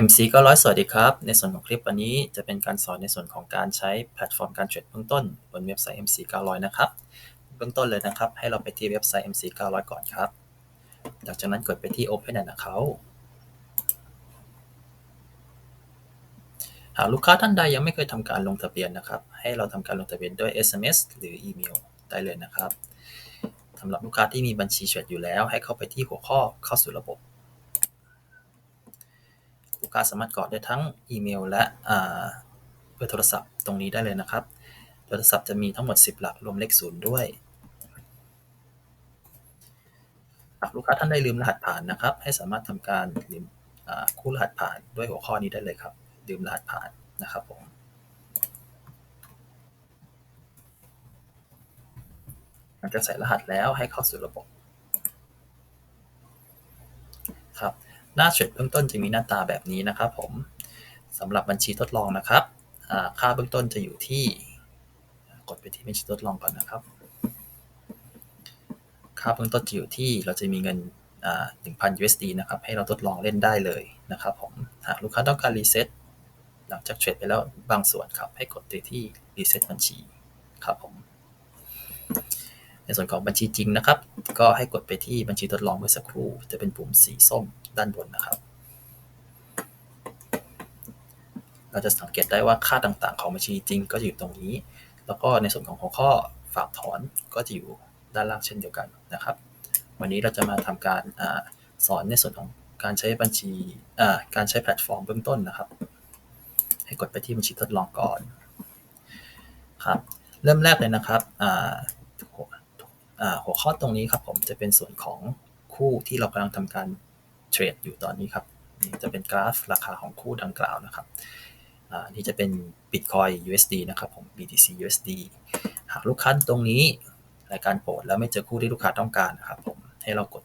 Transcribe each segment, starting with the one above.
MC 900 สวัสดีครับ ในส่วนของคลิปวันนี้จะเป็นการสอนในส่วนของการใช้แพลตฟอร์มการเทรดเบื้องต้น บนเว็บไซต์ MC 900 นะครับ เบื้องต้นเลยนะครับ ให้เราไปที่เว็บไซต์ MC 900 ก่อนครับ หลังจากนั้นกดไปที่ Open an account หากลูกค้าท่านใดยังไม่เคยทำการลงทะเบียนนะครับ ให้เราทำการลงทะเบียนด้วย SMS หรืออีเมลได้เลยนะครับสำหรับลูกค้าที่มีบัญชีเทรดอยู่แล้ว ให้เข้าไปที่หัวข้อเข้าสู่ระบบ กค้าสามารถกรอกได้ทั้งอีเมล และเบอร์โทรศัพท์ตรงนี้ได้เลยนะครับ โทรศัพท์จะมีทั้งหมด 10 หลักรวมเลขศูนย์ด้วยหากลูกค้าท่านได้ลืมรหัสผ่านนะครับ ให้สามารถทำการลืมคู่รหัสผ่านด้วยหัวข้อนี้ได้เลยครับลืมรหัสผ่านนะครับผมหลังจากใส่รหัสแล้วให้เข้าสู่ระบบครับ หน้าเทรดเบื้องต้นจะมีหน้าตาแบบนี้นะครับผมสำหรับบัญชีทดลองนะครับค่าเบื้องต้นจะอยู่ที่กดไปที่บัญชีทดลองก่อนนะครับ ค่าเบื้องต้นจะอยู่ที่เราจะมีเงิน1,000 USD นะครับ ให้เราทดลองเล่นได้เลยนะครับผมหากลูกค้าต้องการรีเซ็ตหลังจากเทรดไปแล้วบางส่วนครับ ให้กดไปที่รีเซ็ตบัญชีครับผม ส่วนของบัญชีจริงนะครับ ก็ให้กดไปที่บัญชีทดลองเมื่อสักครู่ จะเป็นปุ่มสีส้มด้านบนนะครับ เราจะสังเกตได้ว่าค่าต่างๆ ของบัญชีจริงก็อยู่ตรงนี้ แล้วก็ในส่วนของหัวข้อฝากถอนก็จะอยู่ด้านล่างเช่นเดียวกันนะครับ วันนี้เราจะมาทำการอสอนในส่วนของการใช้บัญชีการใช้แพลตฟอร์มเบื้องต้นนะครับ ให้กดไปที่บัญชีทดลองก่อนครับ เริ่มแรกเลยนะครับ หัวข้อตรงนี้ครับผมจะเป็นส่วนของคู่ที่เรากำลังทำการเทรดอยู่ตอนนี้ครับนี่จะเป็นกราฟราคาของคู่ดังกล่าวนะครับนี่จะเป็น Bitcoin USD นะครับผม BTC USD หากลูกค้าตรงนี้รายการโปรดแล้วไม่เจอคู่ที่ลูกค้าต้องการนะครับผมให้เรากด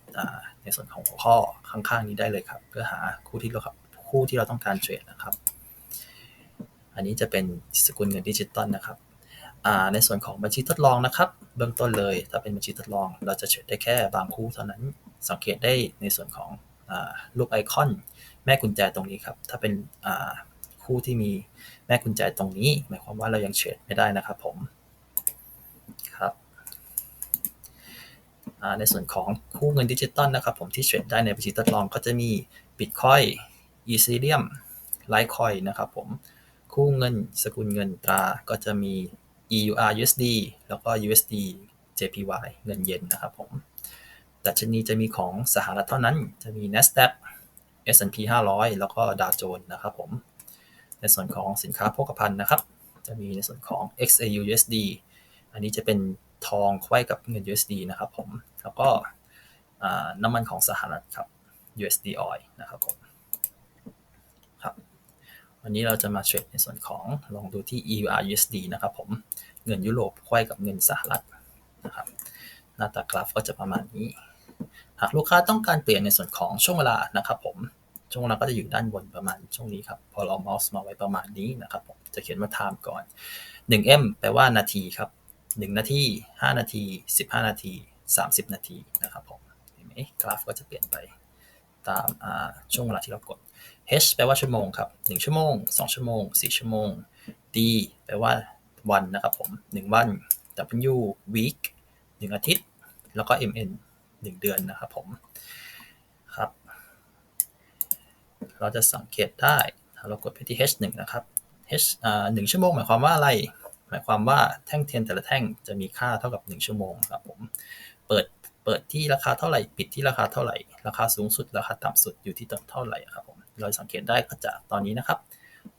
ในส่วนของหัวข้อข้างๆนี้ได้เลยครับ เพื่อหาคู่ที่เราคู่ที่เราต้องการเทรดนะครับ อันนี้จะเป็นสกุลเงินดิจิตอลนะครับ ในส่วนของบัญชีทดลองนะครับ เบื้องต้นเลย ถ้าเป็นบัญชีทดลอง เราจะเทรดได้แค่บางคู่เท่านั้น สังเกตได้ในส่วนของรูปไอคอนแม่กุญแจตรงนี้ครับ ถ้าเป็นคู่ที่มีแม่กุญแจตรงนี้ หมายความว่าเรายังเทรดไม่ได้นะครับผมครับในส่วนของคู่เงินดิจิตอลนะครับผมที่เทรดได้ในบัญชีทดลองก็จะมี Bitcoin Ethereum Litecoin นะครับผมคู่เงินสกุลเงินตราก็จะมี EUR USD แล้วก็ USD JPY เงินเยนนะครับผมดัชนีจะมีของสหรัฐเท่านั้น จะมี NASDAQ S&P 500 แล้วก็ดาวโจนส์นะครับผม ในส่วนของสินค้าโภคภัณฑ์นะครับ จะมีในส่วนของ XAU USD อันนี้จะเป็นทองไขว้กับเงิน USD นะครับผม แล้วก็น้ำมันของสหรัฐครับ USD oil นะครับผม วันนี้เราจะมาเทรดในส่วนของลองดูที่ EUR USD นะครับผม เงินยุโรปไขว้กับเงินสหรัฐนะครับ หน้าตากราฟก็จะประมาณนี้ หากลูกค้าต้องการเปลี่ยนในส่วนของช่วงเวลานะครับผม ช่วงเวลาก็จะอยู่ด้านบนประมาณช่วงนี้ครับ พอเราเมาส์มาไว้ประมาณนี้นะครับผม จะเขียนว่า time ก่อน 1M แปลว่านาทีครับ 1 นาที 5 นาที 15 นาที 30 นาทีนะครับผม เห็นไหมกราฟก็จะเปลี่ยนไปตามช่วงเวลาที่เรากด H แปลว่าชั่วโมงครับ 1 ชั่วโมง 2 ชั่วโมง 4 ชั่วโมง D แปลว่าวันนะครับผม 1 วัน W week 1 อาทิตย์ แล้วก็ MN 1 เดือนนะครับผม ครับ เราจะสังเกตได้ ถ้าเรากดไปที่ H1 นะครับ H หนึ่งชั่วโมงหมายความว่าอะไร หมายความว่าแท่งเทียนแต่ละแท่งจะมีค่าเท่ากับ 1 ชั่วโมงครับผม เปิดเปิดที่ราคาเท่าไหร่ ปิดที่ราคาเท่าไหร่ ราคาสูงสุด ราคาต่ำสุดอยู่ที่เท่าไหร่ครับผม เราสังเกตได้ก็จากตอนนี้นะครับ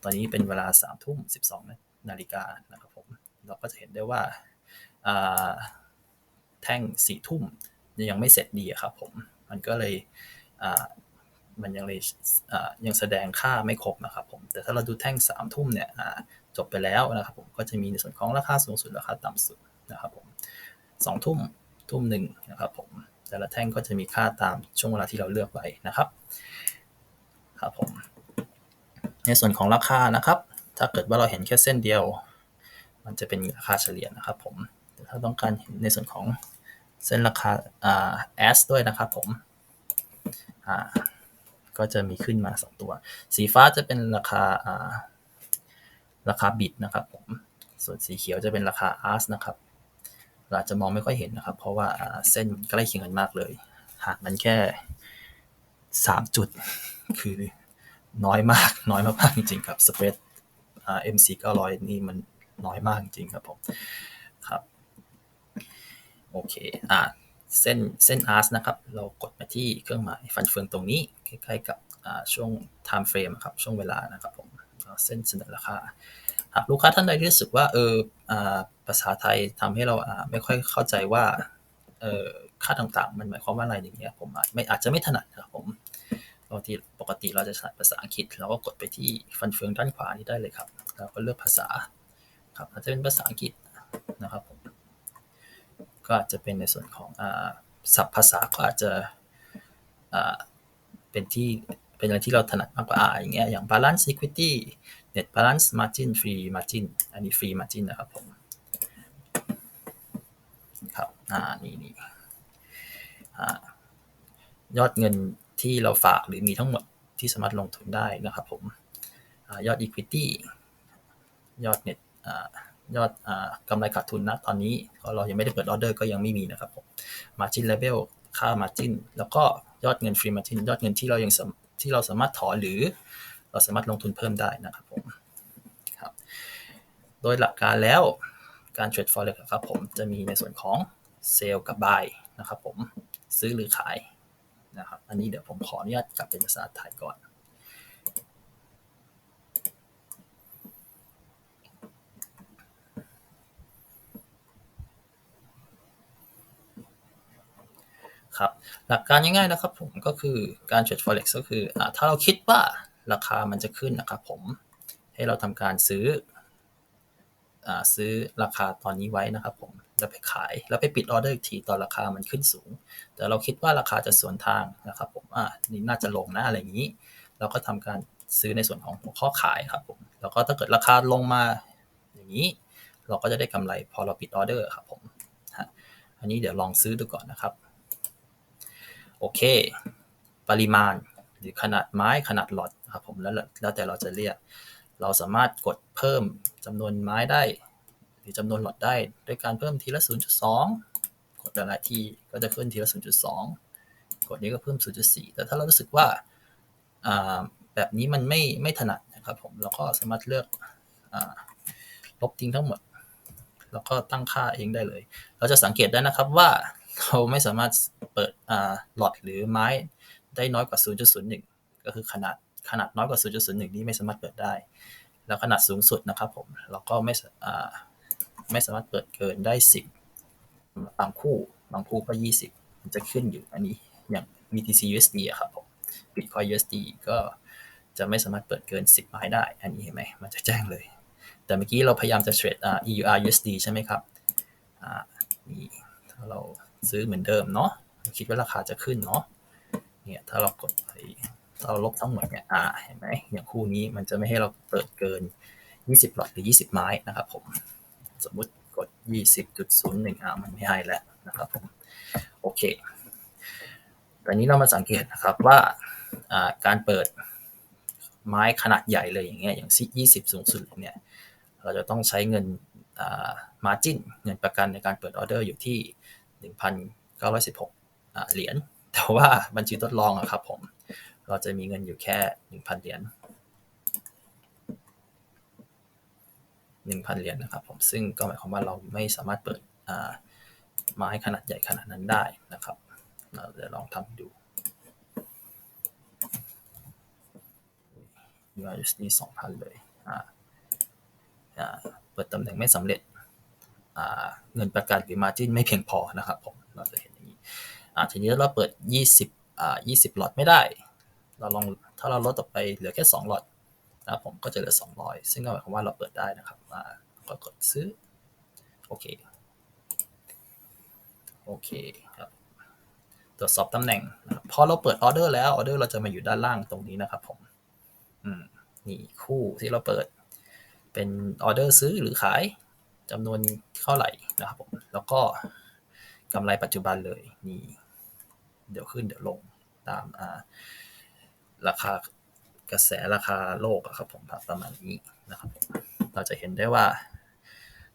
ตอนนี้เป็นเวลา3ามทุ่มสินาฬิกานะครับผม เราก็จะเห็นได้ว่าแท่งสี่ทุ่มยังไม่เสร็จดีครับผม มันก็เลยมันยังเลยยังแสดงค่าไม่ครบนะครับผม แต่ถ้าเราดูแท่งสามทุ่มเนี่ยจบไปแล้วนะครับผม ก็จะมีในส่วนของราคาสูงสุดราคาต่ำสุดนะครับผมสองทุ่มทุ่มหนึ่งนะครับผม แต่ละแท่งก็จะมีค่าตามช่วงเวลาที่เราเลือกไว้นะครับ ครับผมในส่วนของราคานะครับ ถ้าเกิดว่าเราเห็นแค่เส้นเดียว มันจะเป็นราคาเฉลี่ยนะครับผมแต่ถ้าต้องการเห็นในส่วนของเส้นราคาอ่าแอสด้วยนะครับผมอ่าก็จะมีขึ้นมา 2 ตัว สีฟ้าจะเป็นราคาอ่าราคาบิตนะครับผมส่วนสีเขียวจะเป็นราคาอาร์สนะครับเราจจะมองไม่ค่อยเห็นนะครับ เพราะว่าเส้นใกล้เคียงกันมากเลยห่างกันแค่ 3 จุด คือน้อยมากน้อยมากๆจริงๆครับสเปรดอ่า MC 900นี่มันน้อยมากจริงครับผมครับโอเคอ่าเส้นเส้น R นะครับ เรากดมาที่เครื่องหมายฟันเฟืองตรงนี้ใกล้ๆกับช่วง time frame ครับช่วงเวลานะครับผมเส้นเสนอราคาหากลูกค้าท่านใดที่รู้สึกว่าเออภาษาไทยทำให้เราไม่ค่อยเข้าใจว่าเออค่าต่างๆ มันหมายความว่าอะไรอย่างเงี้ยผมไม่อาจจะไม่ถนัดครับผม ปกติปกติเราจะถนัดภาษาอังกฤษเราก็กดไปที่ฟันเฟืองด้านขวานี้ได้เลยครับแล้วก็เลือกภาษาครับอาจจะเป็นภาษาอังกฤษนะครับผมก็อาจจะเป็นในส่วนของศัพท์ภาษาก็อาจจะเป็นที่เป็นอะไรที่เราถนัดมากกว่าอย่างเงี้ยอย่าง balance equity net balance margin free margin อันนี้ free margin นะครับผมครับอ่านี่นี่ยอดเงิน ที่เราฝากหรือมีทั้งหมดที่สามารถลงทุนได้นะครับผมอยอด equity ยอด net ยอดกำไรขาดทุนนะตอนนี้เรายังไม่ได้เปิดออเดอร์ก็ยังไม่มีนะครับผม margin level ค่า margin แล้วก็ยอดเงิน free margin ยอดเงินที่เรายังที่เราสามารถถอนหรือเราสามารถลงทุนเพิ่มได้นะครับผมครับโดยหลักการแล้วการเทรด forex ครับผมจะมีในส่วนของ sell กับ buy นะครับผมซื้อหรือขาย นะครับ อันนี้เดี๋ยวผมขออนุญาตกลับเป็นภาษาไทยก่อน ครับ หลักการง่ายๆนะครับผมก็คือการเทรด forex ก็คืออถ้าเราคิดว่าราคามันจะขึ้นนะครับผมให้เราทำการซื้ออซื้อราคาตอนนี้ไว้นะครับผม แล้วไปขาย แล้วไปปิดออเดอร์อีกทีตอนราคามันขึ้นสูง แต่เราคิดว่าราคาจะสวนทางนะครับผมอ่านี่น่าจะลงนะอะไรอย่างนี้ เราก็ทำการซื้อในส่วนของหัวข้อขายครับผมแล้วก็ถ้าเกิดราคาลงมาอย่างนี้ เราก็จะได้กำไรพอเราปิดออเดอร์ครับผมอันนี้เดี๋ยวลองซื้อดูก่อนนะครับ โอเค ปริมาณหรือขนาดไม้ขนาดหลอดครับผมแล้วแล้วแต่เราจะเรียก เราสามารถกดเพิ่มจำนวนไม้ได้ รือจำนวนหลอดได้ด้วยการเพิ่มทีละ 0.2 กดหลายทีก็จะขึ้นทีละ 0.2 กดนี้ก็เพิ่ม 0.4 แต่ถ้าเรารู้สึกว่าแบบนี้มันไม่ไม่ถนัดนะครับผมเราก็สามารถเลือกลบทิ้งทั้งหมด แล้วก็ตั้งค่าเองได้เลย เราจะสังเกตได้นะครับว่าเราไม่สามารถเปิดหลอดหรือไม้ได้น้อยกว่า 0.01 ก็คือขนาดขนาดน้อยกว่า 0.01 นี้ไม่สามารถเปิดได้ แล้วขนาดสูงสุดนะครับผม เราก็ไม่ ไม่สามารถเปิดเกินได้10บบางคู่บางคู่ก็20มันจะขึ้นอยู่อันนี้อย่าง BTC USD อะครับผม Bitcoin USD ก็จะไม่สามารถเปิดเกิน 10ไม้ได้ อันนี้เห็นไหมมันจะแจ้งเลย แต่เมื่อกี้เราพยายามจะเทรด EUR USD ใช่ไหมครับนี่ถ้าเราซื้อเหมือนเดิมเนาะคิดว่าราคาจะขึ้นเนาะเนี่ยถ้าเรากดไปถ้าเราลบทั้งหมดเนี่ยอ่าเห็นไหมอย่างคู่นี้มันจะไม่ให้เราเปิดเกิน 20หลอดหรือ 20 ไม้นะครับผม สมมุติกด 20.01อ่ามันไม่ให้แล้วนะครับผมโอเคตอนนี้เรามาสังเกตนะครับว่าการเปิดไม้ขนาดใหญ่เลยอย่างเงี้ยอย่าง20 สูงสุดเนี่ยเราจะต้องใช้เงินมาจิ้นเงินประกันในการเปิดออเดอร์อยู่ที่ 1,916เหรียญแต่ว่าบัญชีทดลองอะครับผมเราจะมีเงินอยู่แค่ 1,000 เหรียญ 1,000 เหรียญนะครับผมซึ่งก็หมายความว่าเราไม่สามารถเปิดไม้ขนาดใหญ่ขนาดนั้นได้นะครับ เราจะลองทำดู USD 2,000 เลยอ่าเปิดตำแหน่งไม่สำเร็จเงินประกันหรือมาจิ้นไม่เพียงพอนะครับผมเราจะเห็นอย่างนี้ทีนี้เราเปิด 20อ่า20หลอดไม่ได้ เราลองถ้าเราลดต่อไปเหลือแค่ 2 หลอดนะผมก็จะเหลือ 200 ซึ่งก็หมายความว่าเราเปิดได้นะครับ มาก็กดซื้อ โอเค โอเคครับตรวจสอบตำแหน่งนะครับพอเราเปิดออเดอร์แล้วออเดอร์เราจะมาอยู่ด้านล่างตรงนี้นะครับผมอืมนี่คู่ที่เราเปิด เป็นออเดอร์ซื้อหรือขายจำนวนเท่าไหร่นะครับผมแล้วก็กำไรปัจจุบันเลยนี่เดี๋ยวขึ้นเดี๋ยวลงตามอ่าราคากระแสราคาโลกอะครับผมประมาณนี้นะครับผม เราจะเห็นได้ว่า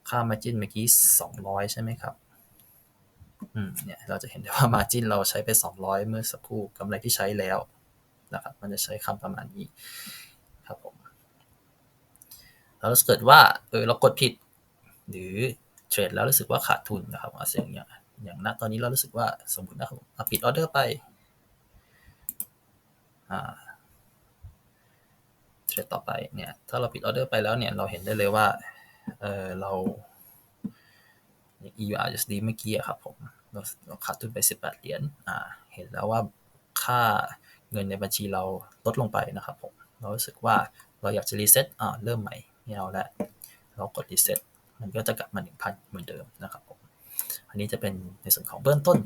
ค่า margin เมื่อกี้ 200 ใช่ไหมครับอืมเนี่ยเราจะเห็นได้ว่า margin เราใช้ไป 200 เมื่อสักครู่กำไรที่ใช้แล้วนะครับมันจะใช้คำประมาณนี้ครับผมแล้วถ้าเกิดว่าเออเรากดผิด หรือเทรดแล้วรู้สึกว่าขาดทุนนะครับอาเสียงอย่างอย่างณตอนนี้เรารู้สึกว่าสมมตินะครับปิดออเดอร์ไปอ่า เทรดต่อไปเนี่ยถ้าเราปิดออเดอร์ไปแล้วเนี่ยเราเห็นได้เลยว่าเออเรา EURUSD เมื่อกี้ครับผมเราขาดทุนไป 18 เหรียญอ่าเห็นแล้วว่าค่าเงินในบัญชีเราลดลงไปนะครับผมเรารู้สึกว่าเราอยากจะรีเซ็ตอ่าเริ่มใหม่ไม่เอาแล้วเรากดรีเซ็ตมันก็จะกลับมา 1,000 เหมือนเดิมนะครับผมอันนี้จะเป็นในส่วนของเบื้องต้น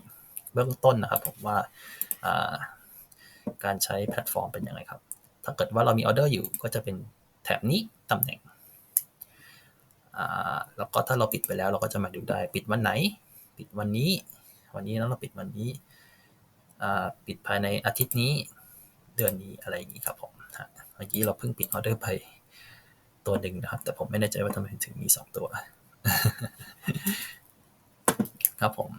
เบื้องต้นนะครับผมว่าการใช้แพลตฟอร์มเป็นยังไงครับ ถ้าเกิดว่าเรามีออเดอร์อยู่ก็จะเป็นแถบนี้ตำแหน่ง แล้วก็ถ้าเราปิดไปแล้วเราก็จะมาดูได้ปิดวันไหน ปิดวันนี้ วันนี้แล้วเราปิดวันนี้ ปิดภายในอาทิตย์นี้ เดือนนี้อะไรอย่างนี้ครับผมเมื่อกี้เราเพิ่งปิดออเดอร์ไปตัวหนึ่งนะครับ แต่ผมไม่แน่ใจว่าทำไมถึงมีสองตัว ครับผม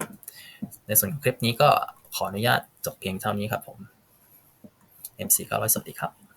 ในส่วนของคลิปนี้ก็ขออนุญาตจบเพียงเท่านี้ครับผม MC 900สวัสดีครับ